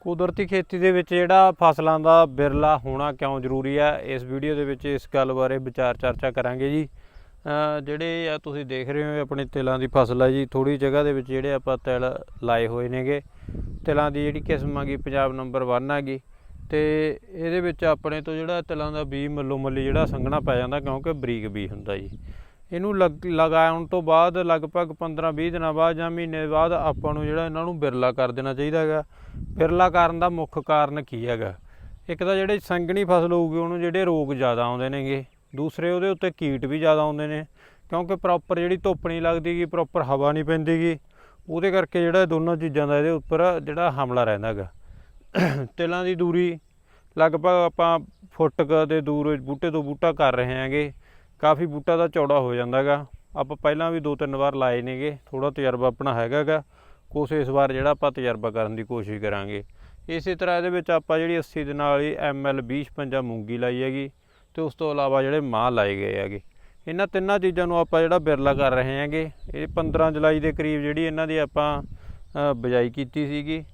ਕੁਦਰਤੀ ਖੇਤੀ ਦੇ ਵਿੱਚ ਜਿਹੜਾ ਫਸਲਾਂ ਦਾ ਬਿਰਲਾ ਹੋਣਾ ਕਿਉਂ ਜ਼ਰੂਰੀ ਹੈ ਇਸ ਵੀਡੀਓ ਦੇ ਵਿੱਚ ਇਸ ਗੱਲ ਬਾਰੇ ਵਿਚਾਰ ਚਰਚਾ ਕਰਾਂਗੇ ਜੀ। ਜਿਹੜੇ ਆ ਤੁਸੀਂ ਦੇਖ ਰਹੇ ਹੋ ਆਪਣੇ ਤਿਲਾਂ ਦੀ ਫਸਲ ਹੈ ਜੀ ਥੋੜੀ ਜਗ੍ਹਾ ਦੇ ਵਿੱਚ ਜਿਹੜੇ ਆਪਾਂ ਤਿਲ ਲਾਏ ਹੋਏ ਨੇਗੇ, ਤਿਲਾਂ ਦੀ ਜਿਹੜੀ ਕਿਸਮ ਹੈਗੀ ਪੰਜਾਬ ਨੰਬਰ 1 ਹੈਗੀ ਤੇ ਇਹਦੇ ਵਿੱਚ ਆਪਣੇ ਤੋਂ ਜਿਹੜਾ ਤਿਲਾਂ ਦਾ ਬੀ ਮੱਲੋ ਮੱਲੀ ਜਿਹੜਾ ਸੰਘਣਾ ਪੈ ਜਾਂਦਾ ਕਿਉਂਕਿ ਬਰੀਕ ਬੀ ਹੁੰਦਾ ਜੀ। ਇਹਨੂੰ ਲਗ, ਲਗਾਉਣ ਤੋਂ ਬਾਅਦ ਲਗਭਗ 15-20 ਦਿਨਾਂ ਬਾਅਦ ਜਾਂ ਮਹੀਨੇ ਬਾਅਦ ਆਪਾਂ ਨੂੰ ਜਿਹੜਾ ਇਹਨਾਂ ਨੂੰ ਬਿਰਲਾ ਕਰ ਦੇਣਾ ਚਾਹੀਦਾ ਹੈਗਾ। ਬਿਰਲਾ ਕਰਨ ਦਾ ਮੁੱਖ ਕਾਰਨ ਕੀ ਹੈਗਾ? ਇੱਕ ਤਾਂ ਜਿਹੜੇ ਸੰਘਣੀ ਫਸਲ ਹੋਊਗੀ, ਉਹਨੂੰ ਜਿਹੜੇ ਰੋਗ ਜ਼ਿਆਦਾ ਆਉਂਦੇ ਨੇਗੇ। ਦੂਸਰੇ ਉਹਦੇ ਉੱਤੇ ਕੀਟ ਵੀ ਜ਼ਿਆਦਾ ਆਉਂਦੇ ਨੇ, ਕਿਉਂਕਿ ਪ੍ਰੋਪਰ ਜਿਹੜੀ ਧੁੱਪ ਨਹੀਂ ਲੱਗਦੀਗੀ ਪ੍ਰੋਪਰ ਹਵਾ ਨਹੀਂ ਪੈਂਦੀਗੀ ਉਹਦੇ ਕਰਕੇ ਜਿਹੜਾ ਦੋਨਾਂ ਚੀਜ਼ਾਂ ਦਾ ਇਹਦੇ ਉੱਪਰ ਜਿਹੜਾ ਹਮਲਾ ਰਹਿੰਦਾ ਹੈਗਾ। ਤਿਲਾਂ ਦੀ ਦੂਰੀ, ਲਗਭਗ ਆਪਾਂ ਫੁੱਟ ਕੁ ਦੇ ਦੂਰ ਬੂਟੇ ਤੋਂ ਬੂਟਾ ਕਰ ਰਹੇ ਹਾਂਗੇ। ਕਾਫੀ ਬੂਟਾ ਦਾ ਚੌੜਾ ਹੋ ਜਾਂਦਾਗਾ। ਆਪਾਂ ਪਹਿਲਾਂ ਵੀ ਦੋ ਤਿੰਨ ਵਾਰ ਲਾਏ ਨੇਗੇ ਥੋੜਾ ਤਜਰਬਾ ਆਪਣਾ ਹੈਗਾਗਾ। ਕੁਛ ਇਸ ਵਾਰ ਜਿਹੜਾ ਆਪਾਂ ਤਜਰਬਾ ਕਰਨ ਦੀ ਕੋਸ਼ਿਸ਼ ਕਰਾਂਗੇ। ਇਸੇ ਤਰ੍ਹਾਂ ਇਹਦੇ ਵਿੱਚ ਆਪਾਂ ਜਿਹੜੀ 80 ਦੇ ਨਾਲ ਹੀ ਐਮਐਲ 2055 ਮੂੰਗੀ ਲਾਈ ਹੈਗੀ ਤੇ ਉਸ ਤੋਂ ਇਲਾਵਾ ਜਿਹੜੇ ਮਾਹ ਲਾਏ ਗਏ ਹੈਗੇ। ਇਹਨਾਂ ਤਿੰਨਾਂ ਚੀਜ਼ਾਂ ਨੂੰ ਆਪਾਂ ਜਿਹੜਾ ਬਿਰਲਾ ਕਰ ਰਹੇ ਹਾਂਗੇ। ਇਹ 15 ਜੁਲਾਈ ਦੇ ਕਰੀਬ ਜਿਹੜੀ ਇਹਨਾਂ ਦੀ ਆਪਾਂ ਅ, ਬਿਜਾਈ ਕੀਤੀ ਸੀਗੀ।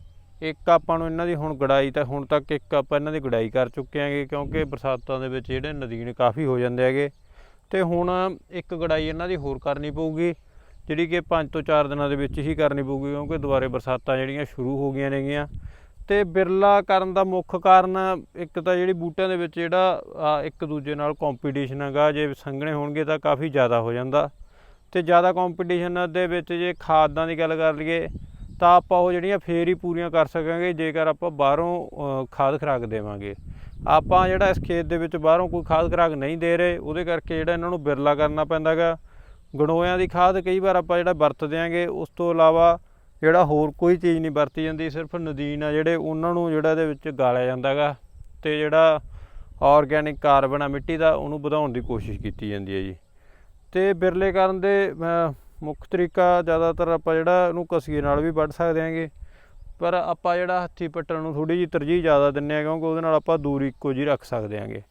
ਇੱਕ ਆਪਾਂ ਨੂੰ ਇਹਨਾਂ ਦੀ ਹੁਣ ਗੜਾਈ ਤਾਂ ਹੁਣ ਤੱਕ ਇੱਕ ਆਪਾਂ ਇਹਨਾਂ ਦੀ ਗੜਾਈ ਕਰ ਚੁੱਕੇ ਹਾਂਗੇ ਕਿਉਂਕਿ ਬਰਸਾਤਾਂ ਦੇ ਵਿੱਚ ਜਿਹੜੇ ਨਦੀਨ ਕਾਫੀ ਹੋ ਜਾਂਦੇ ਹੈਗੇ। ਤੇ ਹੁਣ ਇੱਕ ਗੜਾਈ ਇਹਨਾਂ ਦੀ ਹੋਰ ਕਰਨੀ ਪਊਗੀ, ਜਿਹੜੀ ਕਿ 5 ਤੋਂ 4 ਦਿਨਾਂ ਦੇ ਵਿੱਚ ਹੀ ਕਰਨੀ ਪਊਗੀ, ਕਿਉਂਕਿ ਦੁਬਾਰੇ ਬਰਸਾਤਾਂ ਜਿਹੜੀਆਂ ਸ਼ੁਰੂ ਹੋ ਗਈਆਂ ਨੇਗੀਆਂ। ਤੇ ਬਿਰਲਾ ਕਰਨ ਦਾ ਮੁੱਖ ਕਾਰਨ ਇੱਕ ਤਾਂ ਜਿਹੜੀ ਬੂਟਿਆਂ ਦੇ ਵਿੱਚ ਜਿਹੜਾ ਇੱਕ ਦੂਜੇ ਨਾਲ ਕੰਪੀਟੀਸ਼ਨ ਹੈਗਾ, ਜੇ ਸੰਘਣੇ ਹੋਣਗੇ ਤਾਂ ਕਾਫੀ ਜ਼ਿਆਦਾ ਹੋ ਜਾਂਦਾ। ਤੇ ਜ਼ਿਆਦਾ ਕੰਪੀਟੀਸ਼ਨ ਦੇ ਵਿੱਚ ਜੇ ਖਾਦਾਂ ਦੀ ਗੱਲ ਕਰ ਲਈਏ, ਤਾਂ ਆਪਾਂ ਉਹ ਜਿਹੜੀਆਂ ਫੇਰ ਹੀ ਪੂਰੀਆਂ ਕਰ ਸਕਾਂਗੇ, ਜੇਕਰ ਆਪਾਂ ਬਾਹਰੋਂ ਖਾਦ ਖੁਰਾਕ ਦੇਵਾਂਗੇ। ਆਪਾਂ ਜਿਹੜਾ ਇਸ ਖੇਤ ਦੇ ਵਿੱਚ ਬਾਹਰੋਂ ਕੋਈ ਖਾਦ ਖੁਰਾਕ ਨਹੀਂ ਦੇ ਰਹੇ, ਉਹਦੇ ਕਰਕੇ ਜਿਹੜਾ ਇਹਨਾਂ ਨੂੰ ਬਿਰਲਾ ਕਰਨਾ ਪੈਂਦਾਗਾ ਗੰਡੋਇਆਂ ਦੀ ਖਾਦ ਕਈ ਵਾਰ ਆਪਾਂ ਜਿਹੜਾ ਵਰਤ ਦਿਆਂਗੇ, ਉਸ ਤੋਂ ਇਲਾਵਾ ਜਿਹੜਾ ਹੋਰ ਕੋਈ ਚੀਜ਼ ਨਹੀਂ ਵਰਤੀ ਜਾਂਦੀ, ਸਿਰਫ ਨਦੀਨ ਆ ਜਿਹੜੇ ਉਹਨਾਂ ਨੂੰ ਜਿਹੜਾ ਇਹਦੇ ਵਿੱਚ ਗਾਲਿਆ ਜਾਂਦਾਗਾ ਤੇ ਜਿਹੜਾ ਆਰਗੈਨਿਕ ਕਾਰਬਨ ਆ ਮਿੱਟੀ ਦਾ, ਉਹਨੂੰ ਵਧਾਉਣ ਦੀ ਕੋਸ਼ਿਸ਼ ਕੀਤੀ ਜਾਂਦੀ ਹੈ ਜੀ। ਤੇ ਬਿਰਲੇ ਕਰਨ ਦੇ ਮੁੱਖ ਤਰੀਕਾ ਜ਼ਿਆਦਾਤਰ ਆਪਾਂ ਜਿਹੜਾ ਇਹਨੂੰ ਕਸੀਏ ਨਾਲ ਵੀ ਵੱਢ ਸਕਦੇ ਹਾਂਗੇ। ਪਰ ਆਪਾਂ ਜਿਹੜਾ ਹੱਥੀ ਪੱਟਣ ਨੂੰ ਥੋੜੀ ਜਿਹੀ ਤਰਜੀਹ ਜ਼ਿਆਦਾ ਦਿੰਨੇ ਆ ਕਿਉਂਕਿ ਉਹਦੇ ਨਾਲ ਆਪਾਂ ਦੂਰੀ ਇੱਕੋ ਜਿਹੀ ਰੱਖ ਸਕਦੇ ਹਾਂਗੇ।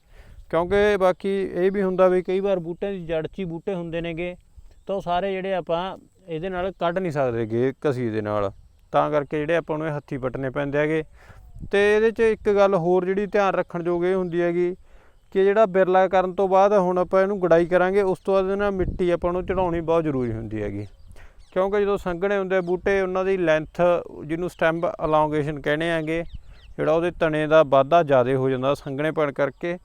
ਕਿਉਂਕਿ ਬਾਕੀ ਇਹ ਵੀ ਹੁੰਦਾ ਵੀ ਕਈ ਵਾਰ ਬੂਟਿਆਂ ਦੀ ਜੜ 'ਚ ਹੀ ਬੂਟੇ ਹੁੰਦੇ ਨੇਗੇ, ਤਾਂ ਉਹ ਸਾਰੇ ਜਿਹੜੇ ਆਪਾਂ ਇਹਦੇ ਨਾਲ ਕੱਢ ਨਹੀਂ ਸਕਦੇਗੇ ਕਸੀ ਦੇ ਨਾਲ। ਤਾਂ ਕਰਕੇ ਜਿਹੜੇ ਆਪਾਂ ਨੂੰ ਇਹ ਹੱਥੀ ਪੱਟਨੇ ਪੈਂਦੇ ਹੈਗੇ। ਤੇ ਇਹਦੇ 'ਚ ਇੱਕ ਗੱਲ ਹੋਰ ਜਿਹੜੀ ਧਿਆਨ ਰੱਖਣ ਯੋਗ ਇਹ ਹੁੰਦੀ ਹੈਗੀ ਕਿ ਜਿਹੜਾ ਬਿਰਲਾ ਕਰਨ ਤੋਂ ਬਾਅਦ ਹੁਣ ਆਪਾਂ ਇਹਨੂੰ ਗੜਾਈ ਕਰਾਂਗੇ, ਉਸ ਤੋਂ ਬਾਅਦ ਇਹਨਾਂ ਮਿੱਟੀ ਆਪਾਂ ਨੂੰ ਚੜਾਉਣੀ ਬਹੁਤ ਜ਼ਰੂਰੀ ਹੁੰਦੀ ਹੈਗੀ। ਕਿਉਂਕਿ ਜਦੋਂ ਸੰਘਣੇ ਹੁੰਦੇ ਬੂਟੇ, ਉਹਨਾਂ ਦੀ ਲੈਂਥ ਜਿਹਨੂੰ ਸਟੈਮ ਅਲੋਂਗੇਸ਼ਨ ਕਹਿੰਦੇ ਆਂਗੇ ਜਿਹੜਾ ਉਹਦੇ ਤਣੇ ਦਾ ਵਾਧਾ ਜ਼ਿਆਦਾ ਹੋ ਜਾਂਦਾ ਸੰਘਣੇਪਣ ਕਰਕੇ,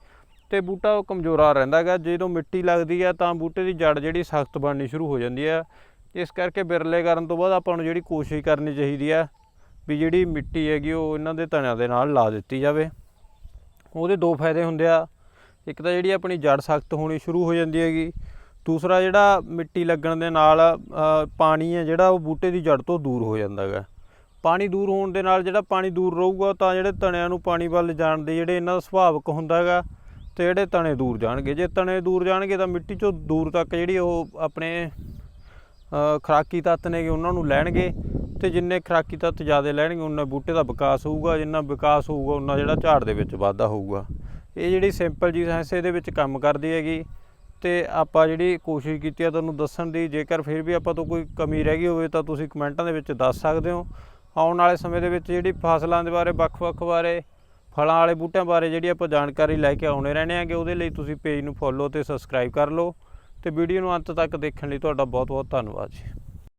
ਤੇ ਬੂਟਾ ਉਹ ਕਮਜ਼ੋਰਾ ਰਹਿੰਦਾ ਹੈਗਾ। ਜਦੋਂ ਮਿੱਟੀ ਲੱਗਦੀ ਆ ਤਾਂ ਬੂਟੇ ਦੀ ਜੜ ਜਿਹੜੀ ਸਖਤ ਬਣਨੀ ਸ਼ੁਰੂ ਹੋ ਜਾਂਦੀ ਆ। ਇਸ ਕਰਕੇ ਬਿਰਲੇ ਕਰਨ ਤੋਂ ਬਾਅਦ ਆਪਾਂ ਨੂੰ ਜਿਹੜੀ ਕੋਸ਼ਿਸ਼ ਕਰਨੀ ਚਾਹੀਦੀ ਆ ਵੀ ਜਿਹੜੀ ਮਿੱਟੀ ਹੈਗੀ ਉਹ ਇਹਨਾਂ ਦੇ ਤਣਿਆਂ ਦੇ ਨਾਲ ਲਾ ਦਿੱਤੀ ਜਾਵੇ। ਉਹਦੇ ਦੋ ਫਾਇਦੇ ਹੁੰਦੇ ਆ। ਇੱਕ ਤਾਂ ਜਿਹੜੀ ਆਪਣੀ ਜੜ ਸਖਤ ਹੋਣੀ ਸ਼ੁਰੂ ਹੋ ਜਾਂਦੀ ਹੈਗੀ ਦੂਸਰਾ ਜਿਹੜਾ ਮਿੱਟੀ ਲੱਗਣ ਦੇ ਨਾਲ ਪਾਣੀ ਹੈ ਜਿਹੜਾ ਉਹ ਬੂਟੇ ਦੀ ਜੜ ਤੋਂ ਦੂਰ ਹੋ ਜਾਂਦਾ ਹੈਗਾ ਪਾਣੀ ਦੂਰ ਹੋਣ ਦੇ ਨਾਲ ਜਿਹੜਾ ਪਾਣੀ ਦੂਰ ਰਹੂਗਾ ਤਾਂ ਜਿਹੜੇ ਤਣਿਆਂ ਨੂੰ ਪਾਣੀ ਵੱਲ ਜਾਣ ਦੇ ਜਿਹੜੇ ਇਹਨਾਂ ਦਾ ਸੁਭਾਵਕ ਹੁੰਦਾ ਹੈਗਾ ਤੇ ਜਿਹੜੇ ਤਣੇ ਦੂਰ ਜਾਣਗੇ। ਜੇ ਤਣੇ ਦੂਰ ਜਾਣਗੇ ਤਾਂ ਮਿੱਟੀ ਚੋਂ ਦੂਰ ਤੱਕ ਜਿਹੜੀ ਉਹ ਆਪਣੇ ਅ, ਖੁਰਾਕੀ ਤੱਤ ਨੇਗੇ ਉਹਨਾਂ ਨੂੰ ਲੈਣਗੇ ਤੇ ਜਿੰਨੇ ਖੁਰਾਕੀ ਤੱਤ ਜ਼ਿਆਦਾ ਲੈਣਗੇ ਉਹਨਾਂ ਬੂਟੇ ਦਾ ਵਿਕਾਸ ਹੋਊਗਾ। ਜਿੰਨਾ ਵਿਕਾਸ ਹੋਊਗਾ ਉਹਨਾਂ ਜਿਹੜਾ ਝਾੜ ਦੇ ਵਿੱਚ ਵਾਧਾ ਹੋਊਗਾ। ਇਹ ਜਿਹੜੀ ਸਿੰਪਲ ਜੀ ਸਾਇੰਸ ਇਹਦੇ ਵਿੱਚ ਕੰਮ ਕਰਦੀ ਹੈਗੀ। ਤੇ ਆਪਾਂ ਜਿਹੜੀ ਕੋਸ਼ਿਸ਼ ਕੀਤੀ ਆ ਤੁਹਾਨੂੰ ਦੱਸਣ ਦੀ, ਜੇਕਰ ਫਿਰ ਵੀ ਆਪਾਂ ਤੋਂ ਕੋਈ ਕਮੀ ਰਹਿ ਗਈ ਹੋਵੇ ਤਾਂ ਤੁਸੀਂ ਕਮੈਂਟਾਂ ਦੇ ਵਿੱਚ ਦੱਸ ਸਕਦੇ ਹੋ। ਆਉਣ ਵਾਲੇ ਸਮੇਂ ਦੇ ਵਿੱਚ ਜਿਹੜੀ ਫਸਲਾਂ ਦੇ ਬਾਰੇ, ਵੱਖ-ਵੱਖ ਬਾਰੇ, ਫਲਾਂ ਵਾਲੇ ਬੂਟਿਆਂ ਬਾਰੇ ਜਿਹੜੀ ਆਪਾਂ ਜਾਣਕਾਰੀ ਲੈ ਕੇ ਆਉਣੇ ਰਹਿਣੇ ਆਂਗੇ, ਉਹਦੇ ਲਈ ਤੁਸੀਂ ਪੇਜ ਨੂੰ ਫੋਲੋ ਤੇ ਸਬਸਕ੍ਰਾਈਬ ਕਰ ਲਓ। ਤੇ ਵੀਡੀਓ ਨੂੰ ਅੰਤ ਤੱਕ ਦੇਖਣ ਲਈ ਤੁਹਾਡਾ ਬਹੁਤ-ਬਹੁਤ ਧੰਨਵਾਦ ਜੀ।